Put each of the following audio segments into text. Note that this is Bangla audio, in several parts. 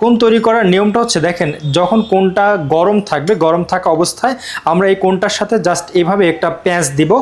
কোন তৈরি করার নিয়মটা হচ্ছে, দেখেন, যখন কোনটা গরম থাকবে, গরম থাকা অবস্থায় আমরা এই কোনটার সাথে জাস্ট এভাবে একটা প্যাঁচ দিব।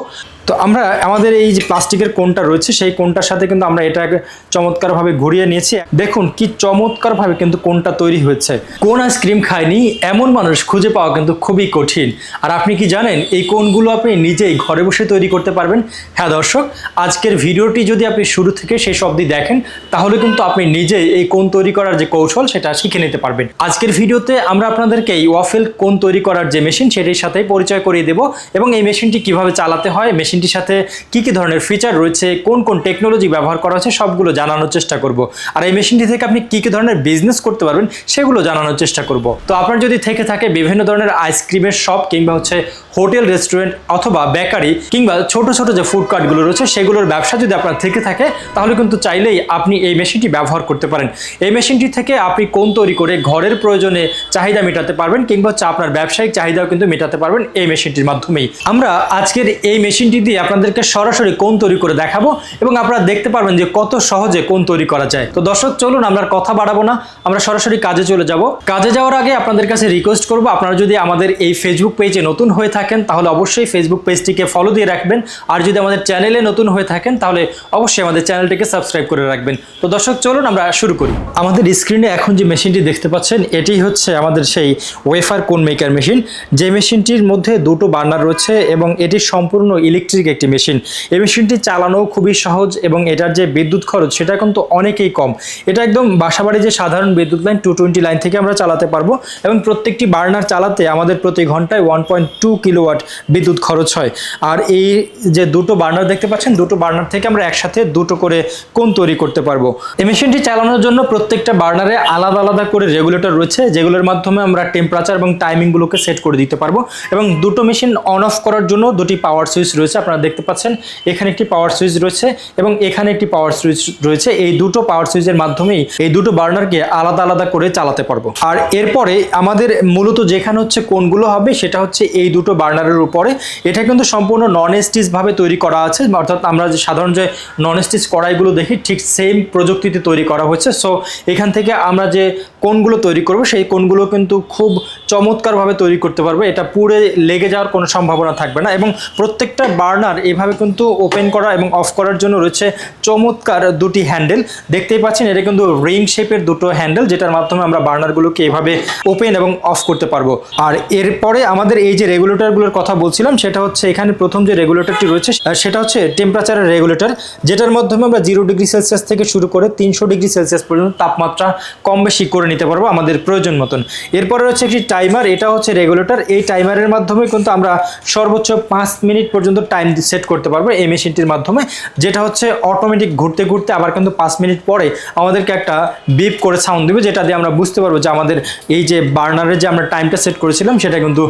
তো আমরা আমাদের এই যে প্লাস্টিকের কোনটা রয়েছে, সেই কোনটার সাথে কিন্তু আমরা এটাকে চমৎকারভাবে ঘুরিয়ে নিয়েছি। দেখুন কি চমৎকারভাবে কিন্তু কোনটা তৈরি হয়েছে। কোন আইসক্রিম খায়নি, এমন মানুষ খুঁজে পাওয়া কিন্তু খুবই কঠিন। আর আপনি কি জানেন, এই কোনগুলো আপনি নিজেই ঘরে বসে তৈরি করতে পারবেন? হ্যাঁ দর্শক, আজকের ভিডিওটি যদি আপনি শুরু থেকে শেষ অবধি দেখেন, তাহলে কিন্তু আপনি নিজেই এই কোন তৈরি করার যে কৌশল, সেটা শিখে নিতে পারবেন। আজকের ভিডিওতে আমরা আপনাদেরকে এই ওয়াফেল কোন তৈরি করার যে মেশিন, সেটির সাথে পরিচয় করিয়ে দেব এবং এই মেশিনটি কীভাবে চালাতে হয় মেশিনটির সাথে কি কি ধরনের ফিচার রয়েছে, কোন কোন টেকনোলজি ব্যবহার করা হচ্ছে, সবগুলো জানানোর চেষ্টা করব। আর এই মেশিনটি থেকে আপনি কি কি ধরনের বিজনেস করতে পারবেন, সেগুলো জানানোর চেষ্টা করব। তো আপনার যদি থেকে থাকে বিভিন্ন ধরনের আইসক্রিমের শপ কিংবা হচ্ছে হোটেল রেস্টুরেন্ট অথবা বেকারি কিংবা ছোট ছোট যে ফুড কার্টগুলো রয়েছে, সেগুলোর ব্যবসা যদি আপনার থেকে থাকে, তাহলে কিন্তু চাইলেই আপনি এই মেশিনটি ব্যবহার করতে পারেন। এই মেশিনটি থেকে আপনি কোন তৈরি করে ঘরের প্রয়োজনে চাহিদা মেটাতে পারবেন, কিংবা হচ্ছে আপনার ব্যবসায়িক চাহিদাও কিন্তু মেটাতে পারবেন এই মেশিনটির মাধ্যমেই। আমরা আজকের এই মেশিনটি দিয়ে আপনাদেরকে সরাসরি কোন তৈরি করে দেখাবো এবং আপনারা দেখতে পারবেন যে কত সহজে কোন তৈরি করা যায়। তো দর্শক, চলুন আমরা কথা বাড়াবো না, আমরা সরাসরি কাজে চলে যাব। কাজে যাওয়ার আগে আপনাদের কাছে রিকোয়েস্ট করব, আপনারা যদি আমাদের এই ফেসবুক পেজে নতুন হয়ে থাকেন, তাহলে অবশ্যই ফেসবুক পেজটিকে ফলো দিয়ে রাখবেন। আর যদি আমাদের চ্যানেলে নতুন হয়ে থাকেন, তাহলে অবশ্যই আমাদের চ্যানেলটিকে সাবস্ক্রাইব করে রাখবেন। তো দর্শক, চলুন আমরা শুরু করি। আমাদের স্ক্রিনে এখন যে মেশিনটি দেখতে পাচ্ছেন এটি হচ্ছে আমাদের সেই ওয়েফার কোন মেকার মেশিন যে মেশিনটির মধ্যে দুটো বার্নার রয়েছে এবং এটি সম্পূর্ণ ইলেকট্রিক একটি মেশিন। এই মেশিনটি চালানো খুবই সহজ এবং এটার যে বিদ্যুৎ খরচ সেটা কিন্তু অনেকেই কম। এটা একদম বাসাবাড়ি যে সাধারণ বিদ্যুৎ লাইন টু টোয়েন্টি লাইন থেকে আমরা চালাতে পারব এবং প্রত্যেকটি বার্নার চালাতে আমাদের প্রতি ঘন্টায় ওয়ান পয়েন্ট টু কিলোওয়াট বিদ্যুৎ খরচ হয়। আর এই যে দুটো বার্নার দেখতে পাচ্ছেন, দুটো বার্নার থেকে আমরা একসাথে দুটো করে কোন তৈরি করতে পারব। এই মেশিনটি চালানোর জন্য প্রত্যেকটা বার্নারে আলাদা আলাদা করে রেগুলেটর রয়েছে, যেগুলোর মাধ্যমে আমরা টেম্পারেচার এবং টাইমিংগুলোকে সেট করে দিতে পারব এবং দুটো মেশিন অন অফ করার জন্য দুটি পাওয়ার সুইচ রয়েছে। আপনারা দেখতে পাচ্ছেন, এখানে একটি পাওয়ার সুইচ রয়েছে এবং এখানে একটি পাওয়ার সুইচ রয়েছে। এই দুটো পাওয়ার সুইচের মাধ্যমেই এই দুটো বার্নারকে আলাদা আলাদা করে চালাতে পারব। আর এরপরে আমাদের মূলত যেখানে হচ্ছে কোনগুলো হবে, সেটা হচ্ছে এই দুটো বার্নারের উপরে। এটা কিন্তু সম্পূর্ণ নন ভাবে তৈরি করা আছে, অর্থাৎ আমরা যে সাধারণ যে নন স্টিচ কড়াইগুলো দেখি, ঠিক সেম প্রযুক্তিতে তৈরি করা হয়েছে। সো এখান থেকে আমরা যে কোনগুলো তৈরি করব, সেই কোনগুলো কিন্তু খুব চমৎকারভাবে তৈরি করতে পারব। এটা পুড়ে লেগে যাওয়ার কোনো সম্ভাবনা থাকবে না এবং প্রত্যেকটা বার্নার এভাবে কিন্তু ওপেন করা এবং অফ করার জন্য রয়েছে চমৎকার দুটি হ্যান্ডেল দেখতেই পাচ্ছেন, এটা কিন্তু রিং শেপের দুটো হ্যান্ডেল যেটার মাধ্যমে আমরা বার্নারগুলোকে এভাবে ওপেন এবং অফ করতে পারব। আর এরপরে আমাদের এই যে রেগুলেটরগুলোর কথা বলছিলাম, সেটা হচ্ছে এখানে প্রথম যে রেগুলেটরটি রয়েছে সেটা হচ্ছে টেম্পারেচারের রেগুলেটর যেটার মাধ্যমে আমরা জিরো ডিগ্রি সেলসিয়াস থেকে শুরু করে তিনশো ডিগ্রি সেলসিয়াস পর্যন্ত তাপমাত্রা কম বেশি করে নিতে পারব আমাদের প্রয়োজন মতন। এরপরে হচ্ছে একটি টাইমার এটা হচ্ছে রেগুলেটর এই টাইমারের মাধ্যমে কিন্তু আমরা সর্বোচ্চ পাঁচ মিনিট পর্যন্ত টাইম সেট করতে পারব এই মেশিনটির মাধ্যমে, যেটা হচ্ছে অটোমেটিক ঘুরতে ঘুরতে আবার কিন্তু পাঁচ মিনিট পরে আমাদেরকে একটা বিপ করে সাউন্ড দেবে, যেটা দিয়ে আমরা বুঝতে পারব যে আমাদের এই যে বার্নারের যে আমরা টাইমটা সেট করেছিলাম, সেটা কিন্তু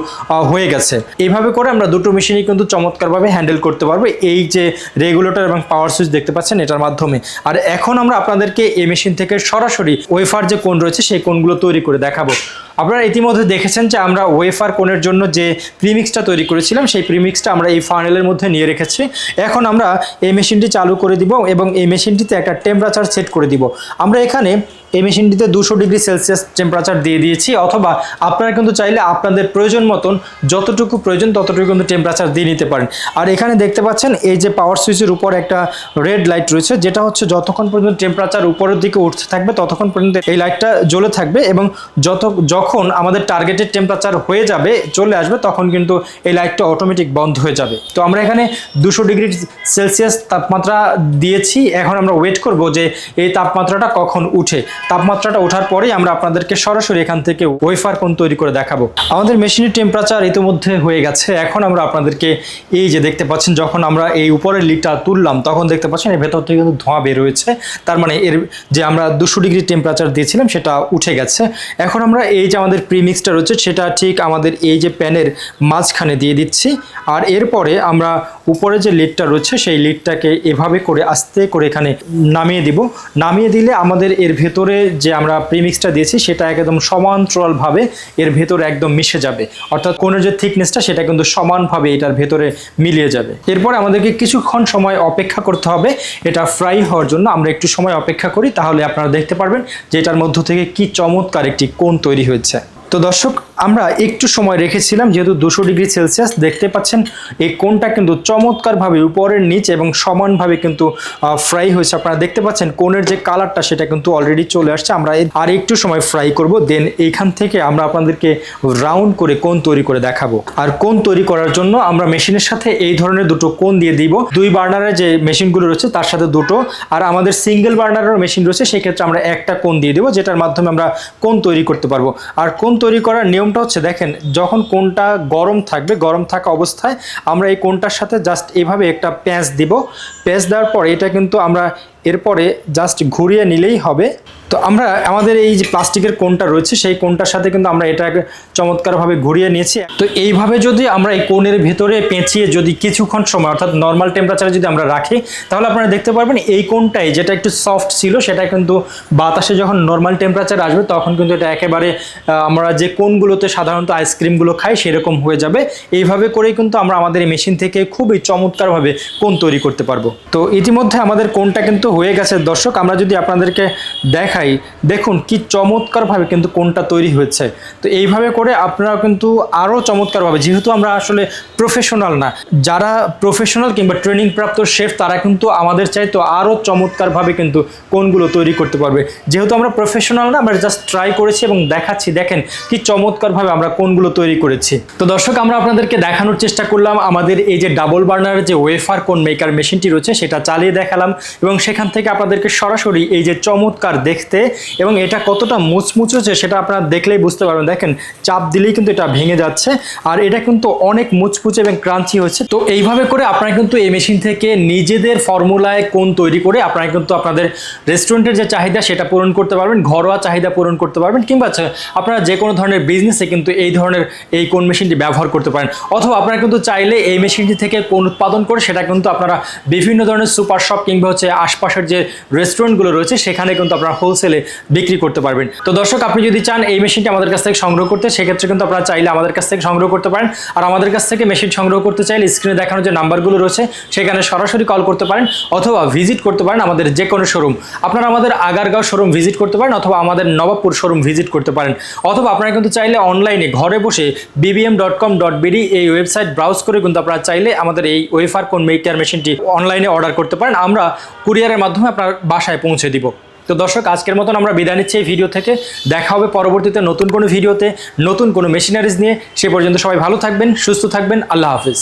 হয়ে গেছে। এইভাবে করে আমরা দুটো মেশিনই কিন্তু চমৎকারভাবে হ্যান্ডেল করতে পারব। এই যে রেগুলেটর এবং পাওয়ার সুইচ দেখতে পাচ্ছেন এটার মাধ্যমে। আর এখন আমরা আপনাদেরকে এই মেশিন থেকে সরাসরি ওয়েফার যে কোন রয়েছে, সেই কোনগুলো তৈরি করে দেখাবো। আপনারা ইতিমধ্যে দেখেছেন যে আমরা ওয়েফার কোনের জন্য যে প্রিমিক্সটা তৈরি করেছিলাম, সেই প্রিমিক্সটা আমরা এই ফানেলের মধ্যে নিয়ে রেখেছি। এখন আমরা এই মেশিনটি চালু করে দিব এবং এই মেশিনটিতে একটা টেম্পারেচার সেট করে দিব। আমরা এখানে এই মেশিনটিতে দুশো ডিগ্রি সেলসিয়াস টেম্পারেচার দিয়ে দিয়েছি, অথবা আপনারা কিন্তু চাইলে আপনাদের প্রয়োজন মতন যতটুকু প্রয়োজন ততটুকু কিন্তু টেম্পারেচার দিয়ে নিতে পারেন। আর এখানে দেখতে পাচ্ছেন এই যে পাওয়ার সুইচের উপর একটা রেড লাইট রয়েছে, যেটা হচ্ছে যতক্ষণ পর্যন্ত টেম্পারেচার উপরের দিকে উঠতে থাকবে ততক্ষণ পর্যন্ত এই লাইটটা জ্বলে থাকবে এবং যত যখন আমাদের টার্গেটেড টেম্পারেচার হয়ে যাবে, চলে আসবে, তখন কিন্তু এই লাইটটা অটোমেটিক বন্ধ হয়ে যাবে। তো আমরা এখানে দুশো ডিগ্রি সেলসিয়াস তাপমাত্রা দিয়েছি। এখন আমরা ওয়েট করব যে এই তাপমাত্রাটা কখন উঠে। তাপমাত্রাটা ওঠার পরেই আমরা আপনাদেরকে সরাসরি এখান থেকে ওয়েফার কোন তৈরি করে দেখাবো। আমাদের মেশিনের টেম্পারেচার ইতিমধ্যে হয়ে গেছে। এখন আমরা আপনাদেরকে এই যে দেখতে পাচ্ছেন, যখন আমরা এই উপরের লিডটা তুললাম, তখন দেখতে পাচ্ছেন এর ভেতর থেকে কিন্তু ধোঁয়া বের হয়েছে। তার মানে এর যে আমরা দুশো ডিগ্রি টেম্পারেচার দিয়েছিলাম, সেটা উঠে গেছে। এখন আমরা এই যে আমাদের প্রিমিক্সটা রয়েছে, সেটা ঠিক আমাদের এই যে প্যানের মাঝখানে দিয়ে দিচ্ছি। আর এরপরে আমরা উপরে যে লিডটা রয়েছে, সেই লিডটাকে এভাবে করে আস্তে করে এখানে নামিয়ে দিব। নামিয়ে দিলে আমাদের এর ভেতরে যে আমরা প্রিমিক্সটা দিয়েছি, সেটা একদম সমান্তরালভাবে এর ভেতরে একদম মিশে যাবে। অর্থাৎ কোণের যে থিকনেসটা সেটা কিন্তু সমানভাবে এটার ভেতরে মিলিয়ে যাবে। এরপর আমাদেরকে কিছুক্ষণ সময় অপেক্ষা করতে হবে। এটা ফ্রাই হওয়ার জন্য আমরা একটু সময় অপেক্ষা করি, তাহলে আপনারা দেখতে পারবেন যে এটার মধ্য থেকে কি চমৎকার একটি কোণ তৈরি হয়েছে। Grazie. তো দর্শক, আমরা একটু সময় রেখেছিলাম, যেহেতু দুশো ডিগ্রি সেলসিয়াস, দেখতে পাচ্ছেন, এই কোনটা কিন্তু চমৎকারভাবে উপরের নিচ এবং সমানভাবে কিন্তু ফ্রাই হয়েছে। আপনারা দেখতে পাচ্ছেন, কোণের যে কালারটা সেটা কিন্তু অলরেডি চলে আসছে। আমরা আর একটু সময় ফ্রাই করব দেন এইখান থেকে আমরা আপনাদেরকে রাউন্ড করে কোন তৈরি করে দেখাবো। আর কোন তৈরি করার জন্য আমরা মেশিনের সাথে এই ধরনের দুটো কোন দিয়ে দিব। দুই বার্নারের যে মেশিনগুলো রয়েছে, তার সাথে দুটো। আর আমাদের সিঙ্গেল বার্নারের মেশিন রয়েছে, সেক্ষেত্রে আমরা একটা কোন দিয়ে দেবো, যেটার মাধ্যমে আমরা কোন তৈরি করতে পারব। আর কোণ তৈরি করার নিয়মটা হচ্ছে, দেখেন, যখন কোনটা গরম থাকবে, গরম থাকা অবস্থায় আমরা এই কোনটার সাথে জাস্ট এভাবে একটা প্যাঁচ দিব। প্যাঁচ দেওয়ার পর এটা কিন্তু আমরা এরপরে জাস্ট ঘুরিয়ে নিলেই হবে। তো আমরা আমাদের এই যে প্লাস্টিকের কোনটা রয়েছে, সেই কোনটার সাথে কিন্তু আমরা এটাকে চমৎকারভাবে ঘুরিয়ে নিয়েছি। তো এইভাবে যদি আমরা এই কোণের ভেতরে পেঁচিয়ে যদি কিছুক্ষণ সময়, অর্থাৎ নর্মাল টেম্পারেচারে যদি আমরা রাখি, তাহলে আপনারা দেখতে পারবেন এই কোণটাই যেটা একটু সফট ছিল, সেটা কিন্তু বাতাসে যখন নর্মাল টেম্পারেচার আসবে, তখন কিন্তু এটা একেবারে আমরা যে কোণগুলোতে সাধারণত আইসক্রিমগুলো খাই, সেরকম হয়ে যাবে। এইভাবে করেই কিন্তু আমরা আমাদের এই মেশিন থেকে খুবই চমৎকারভাবে কোণ তৈরি করতে পারব। তো ইতিমধ্যে আমাদের কোণটা কিন্তু হয়ে গেছে। দর্শক, আমরা যদি আপনাদেরকে দেখাই, দেখুন কি চমৎকারভাবে কিন্তু কোনটা তৈরি হয়েছে। তো এইভাবে করে আপনারা কিন্তু আরও চমৎকারভাবে, যেহেতু আমরা আসলে প্রফেশনাল না, যারা প্রফেশনাল কিংবা ট্রেনিং প্রাপ্ত শেফ তারা কিন্তু আমাদের চাইতো আরও চমৎকারভাবে কিন্তু কোনগুলো তৈরি করতে পারবে। যেহেতু আমরা প্রফেশনাল না, আমরা জাস্ট ট্রাই করেছি এবং দেখাচ্ছি, দেখেন কি চমৎকারভাবে আমরা কোনগুলো তৈরি করেছি। তো দর্শক, আমরা আপনাদেরকে দেখানোর চেষ্টা করলাম আমাদের এই যে ডাবল বার্নারের যে ওয়েফার কোন মেকার মেশিনটি রয়েছে, সেটা চালিয়ে দেখালাম এবং সেখান থেকে আপনাদেরকে সরাসরি এই যে চমৎকার দেখতে এবং এটা কতটা মুচমুচেছে সেটা আপনারা দেখলেই বুঝতে পারবেন। দেখেন, চাপ দিলেই কিন্তু এটা ভেঙে যাচ্ছে আর এটা কিন্তু অনেক মুচমুচে এবং ক্রাঞ্চি হচ্ছে। তো এইভাবে করে আপনারা কিন্তু এই মেশিন থেকে নিজেদের ফর্মুলায় কোন তৈরি করে আপনারা কিন্তু আপনাদের রেস্টুরেন্টের যে চাহিদা সেটা পূরণ করতে পারবেন, ঘরোয়া চাহিদা পূরণ করতে পারবেন কিংবা আপনারা যে কোনো ধরনের বিজনেসে কিন্তু এই ধরনের এই কোন মেশিনটি ব্যবহার করতে পারেন। অথবা আপনারা কিন্তু চাইলে এই মেশিনটি থেকে কোন উৎপাদন করে সেটা কিন্তু আপনারা বিভিন্ন ধরনের সুপার শপ কিংবা হচ্ছে আশপাশের যে রেস্টুরেন্টগুলো রয়েছে, সেখানে কিন্তু আপনারা হোলসেলে বিক্রি করতে পারবেন। তো দর্শক, আপনি যদি চান এই মেশিনটি আমাদের কাছ থেকে সংগ্রহ করতে, সেক্ষেত্রে কিন্তু আপনারা চাইলে আমাদের কাছ থেকে সংগ্রহ করতে পারেন। আর আমাদের কাছ থেকে মেশিন সংগ্রহ করতে চাইলে স্ক্রিনে দেখানো যে নাম্বারগুলো রয়েছে, সেখানে সরাসরি কল করতে পারেন অথবা ভিজিট করতে পারেন আমাদের যে কোনো শোরুম আপনারা আমাদের আগারগাঁও শোরুম ভিজিট করতে পারেন অথবা আমাদের নবাবপুর শোরুম ভিজিট করতে পারেন। অথবা আপনারা কিন্তু চাইলে অনলাইনে ঘরে বসে BBM dot com dot BD এই ওয়েবসাইট ব্রাউজ করে কিন্তু আপনারা চাইলে আমাদের এই ওয়েফার কোন মেকার মেশিনটি অনলাইনে অর্ডার করতে পারেন। আমরা কুরিয়ারের মাধ্যমে আপনার বাসায় পৌঁছে দিব। তো দর্শক, আজকের মতন আমরা বিদায় নিচ্ছি এই ভিডিও থেকে। দেখা হবে পরবর্তীতে নতুন কোনো ভিডিওতে, নতুন কোনো মেশিনারিজ নিয়ে। সে পর্যন্ত সবাই ভালো থাকবেন, সুস্থ থাকবেন। আল্লাহ হাফিজ।